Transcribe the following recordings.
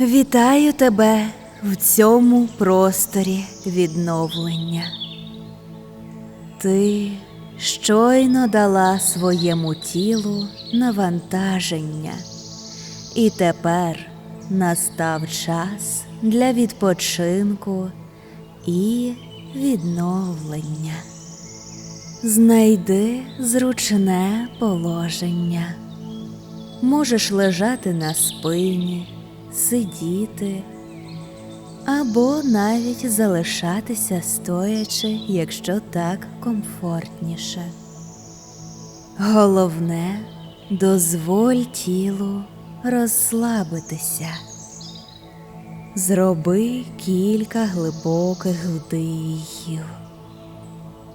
Вітаю тебе в цьому просторі відновлення. Ти щойно дала своєму тілу навантаження, і тепер настав час для відпочинку і відновлення. Знайди зручне положення. Можеш лежати на спині, сидіти або навіть залишатися стоячи, якщо так комфортніше. Головне, дозволь тілу розслабитися. Зроби кілька глибоких вдихів.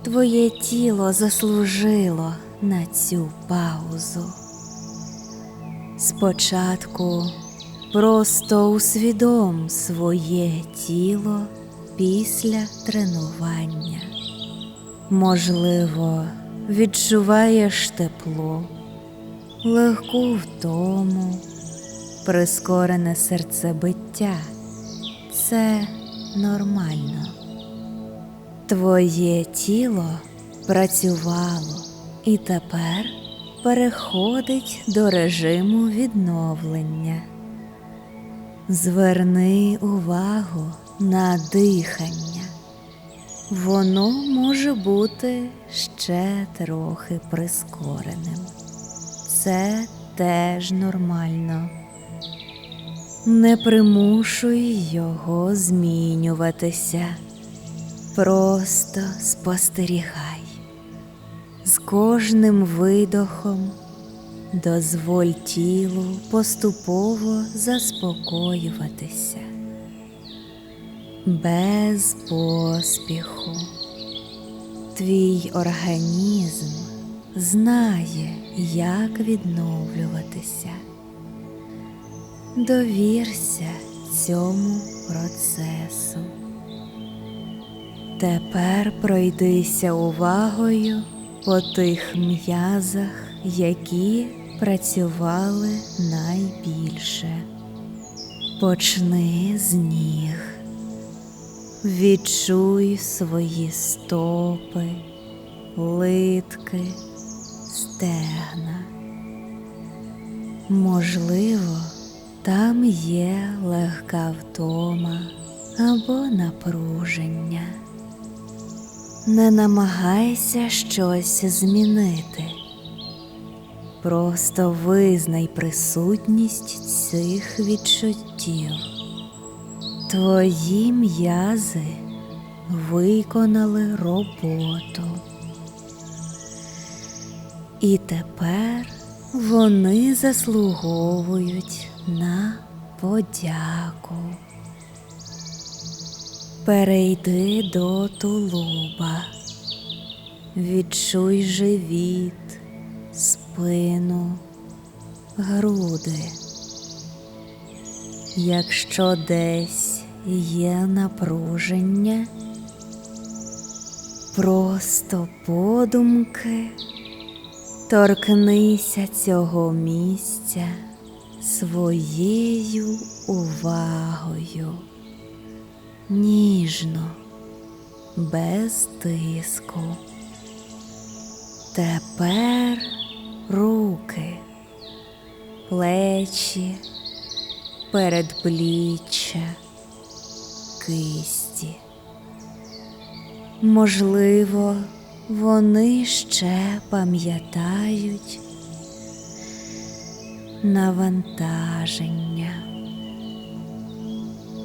Твоє тіло заслужило на цю паузу. Спочатку просто усвідом своє тіло після тренування. Можливо, відчуваєш тепло, легку втому, прискорене серцебиття. Це нормально. Твоє тіло працювало і тепер переходить до режиму відновлення. Зверни увагу на дихання. Воно може бути ще трохи прискореним. Це теж нормально. Не примушуй його змінюватися. Просто спостерігай. З кожним видохом дозволь тілу поступово заспокоюватися. Без поспіху. Твій організм знає, як відновлюватися. Довірся цьому процесу. Тепер пройдися увагою по тих м'язах, які працювали найбільше. Почни з ніг. Відчуй свої стопи, литки, стегна. Можливо, там є легка втома або напруження. Не намагайся щось змінити. Просто визнай присутність цих відчуттів. Твої м'язи виконали роботу. І тепер вони заслуговують на подяку. Перейди до тулуба, відчуй живіт, спину, груди. Якщо десь є напруження, просто подумки торкнися цього місця своєю увагою ніжно, без тиску. Тепер руки, плечі, передпліччя, кисті. Можливо, вони ще пам'ятають навантаження.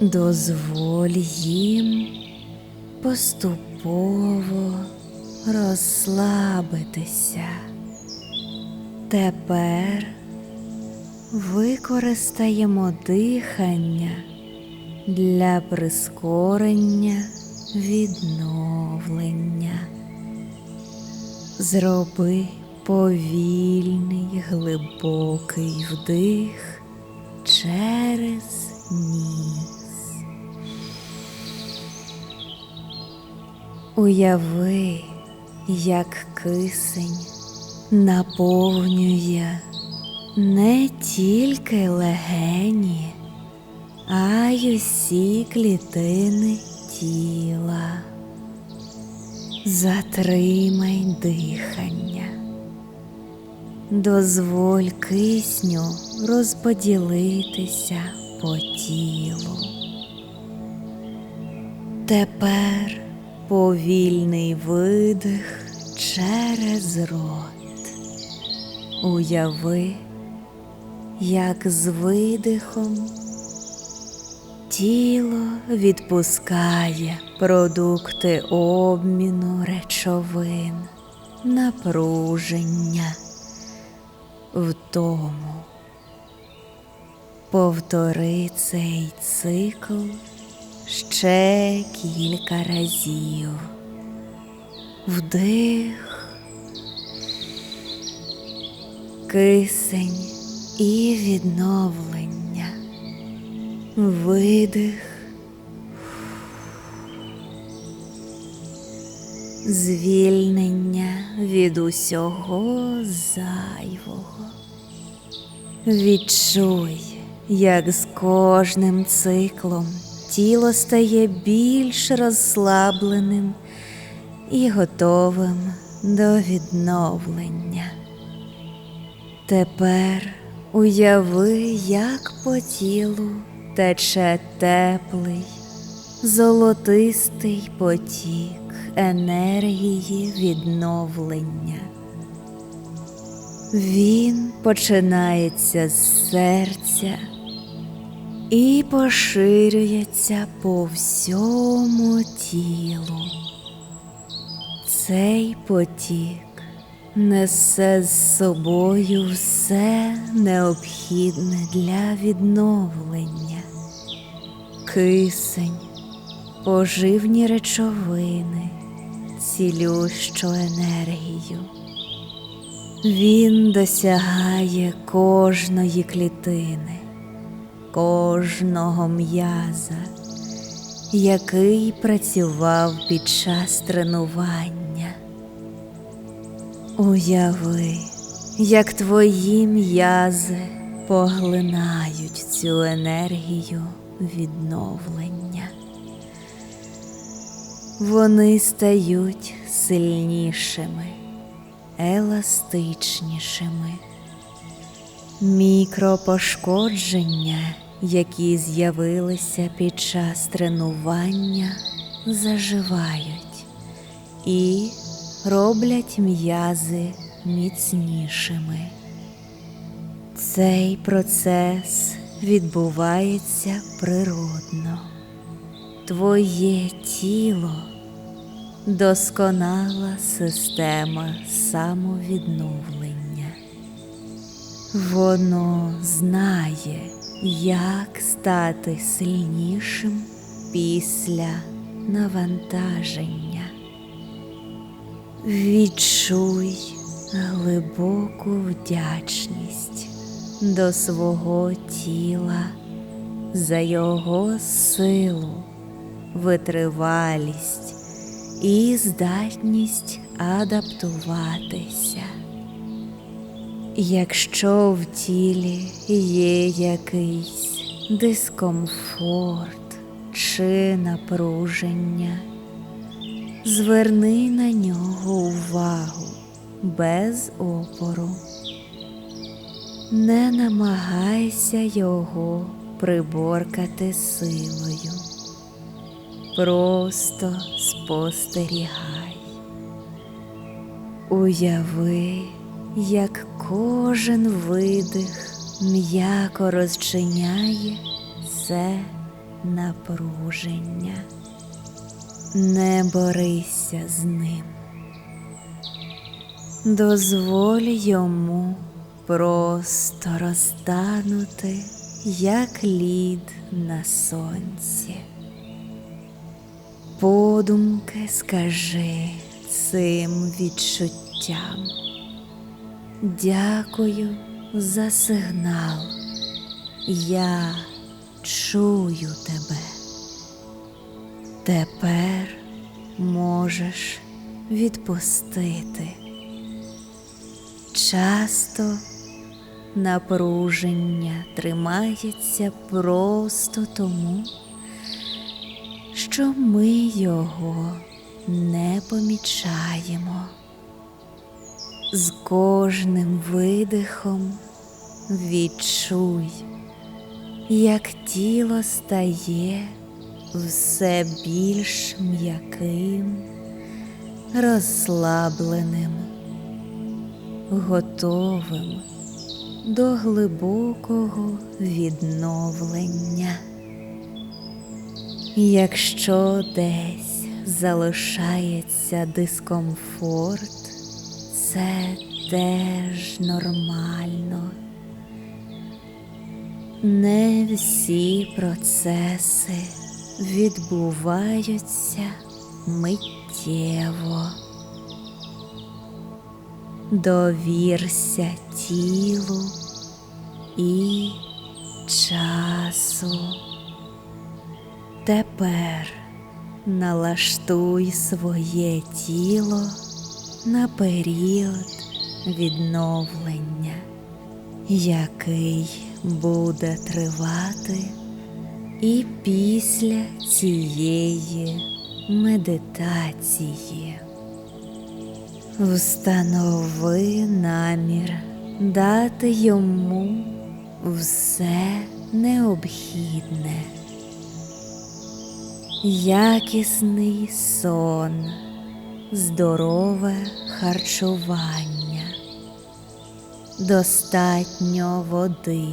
Дозволь їм поступово розслабитися. Тепер використаємо дихання для прискорення відновлення. Зроби повільний глибокий вдих через ніс. Уяви, як кисень наповнює не тільки легені, а й усі клітини тіла. Затримай дихання. Дозволь кисню розподілитися по тілу. Тепер повільний видих через рот. Уяви, як з видихом тіло відпускає продукти обміну речовин, напруження, втому. Повтори цей цикл ще кілька разів. Вдих, кисень і відновлення. Видих. Звільнення від усього зайвого. Відчуй, як з кожним циклом тіло стає більш розслабленим і готовим до відновлення. Тепер уяви, як по тілу тече теплий, золотистий потік енергії відновлення. Він починається з серця і поширюється по всьому тілу. Цей потік несе з собою все необхідне для відновлення, кисень, поживні речовини, цілющу енергію. Він досягає кожної клітини, кожного м'яза, який працював під час тренування. Уяви, як твої м'язи поглинають цю енергію відновлення. Вони стають сильнішими, еластичнішими. Мікропошкодження, які з'явилися під час тренування, заживають і роблять м'язи міцнішими. Цей процес відбувається природно. Твоє тіло досконала система самовідновлення. Воно знає, як стати сильнішим після навантаження. Відчуй глибоку вдячність до свого тіла за його силу, витривалість і здатність адаптуватися. Якщо в тілі є якийсь дискомфорт чи напруження, зверни на нього увагу без опору. Не намагайся його приборкати силою. Просто спостерігай. Уяви, як кожен видих м'яко розчиняє це напруження. Не борися з ним. Дозволь йому просто розтанути, як лід на сонці. Подумки скажи цим відчуттям. Дякую за сигнал. Я чую тебе. Тепер можеш відпустити. Часто напруження тримається просто тому, що ми його не помічаємо. З кожним видихом відчуй, як тіло стає все більш м'яким, розслабленим, готовим до глибокого відновлення. Якщо десь залишається дискомфорт, це теж нормально. Не всі процеси відбуваються миттєво. Довірся тілу і часу. Тепер налаштуй своє тіло на період відновлення, який буде тривати і після цієї медитації. Встанови намір дати йому все необхідне, якісний сон, здорове харчування, достатньо води.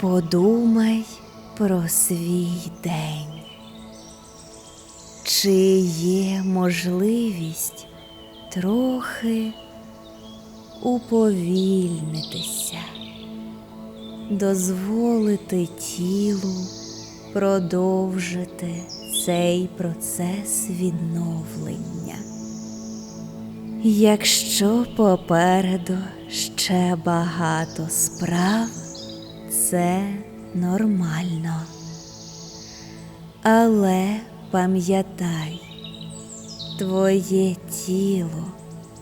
Подумай про свій день. Чи є можливість трохи уповільнитися, дозволити тілу продовжити цей процес відновлення. Якщо попереду ще багато справ, це нормально. Але пам'ятай, твоє тіло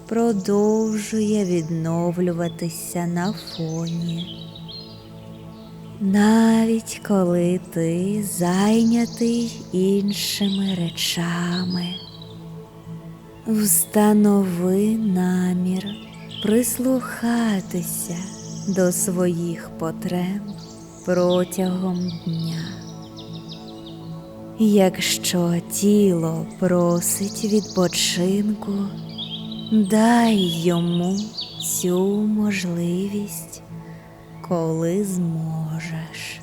продовжує відновлюватися на фоні. Навіть коли ти зайнятий іншими речами, встанови намір прислухатися до своїх потреб протягом дня. Якщо тіло просить відпочинку, дай йому цю можливість, коли зможеш.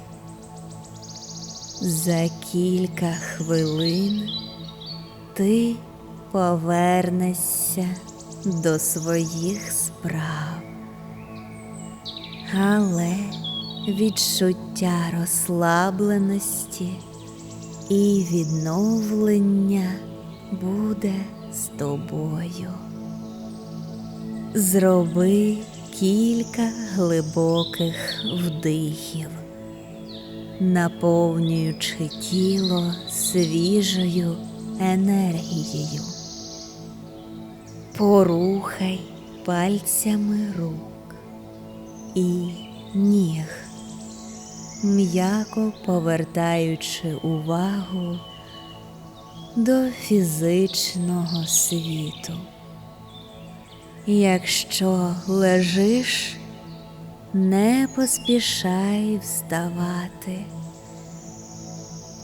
За кілька хвилин ти повернешся до своїх справ, але відчуття розслабленості і відновлення буде з тобою. Зроби кілька глибоких вдихів, наповнюючи тіло свіжою енергією. Порухай пальцями рук і ніг, м'яко повертаючи увагу до фізичного світу. Якщо лежиш, не поспішай вставати,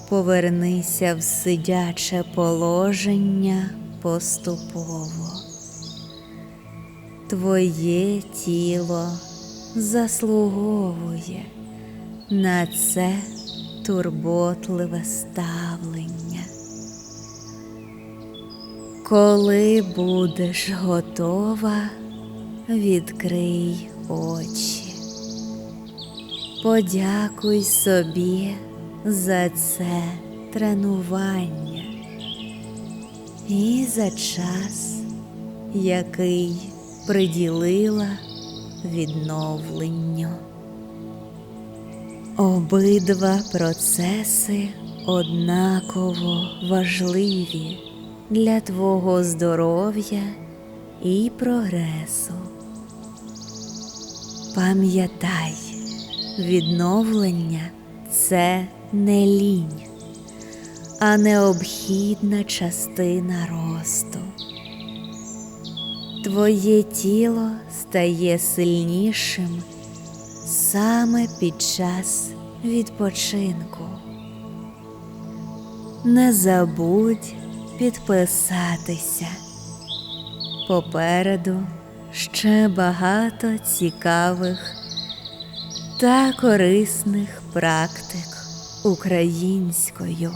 повернися в сидяче положення поступово. Твоє тіло заслуговує на це турботливе ставлення. Коли будеш готова, відкрий очі. Подякуй собі за це тренування і за час, який приділила відновленню. Обидва процеси однаково важливі для твого здоров'я і прогресу. Пам'ятай, відновлення це не лінь, а необхідна частина росту. Твоє тіло стає сильнішим саме під час відпочинку. Не забудь підписатися. Попереду ще багато цікавих та корисних практик українською.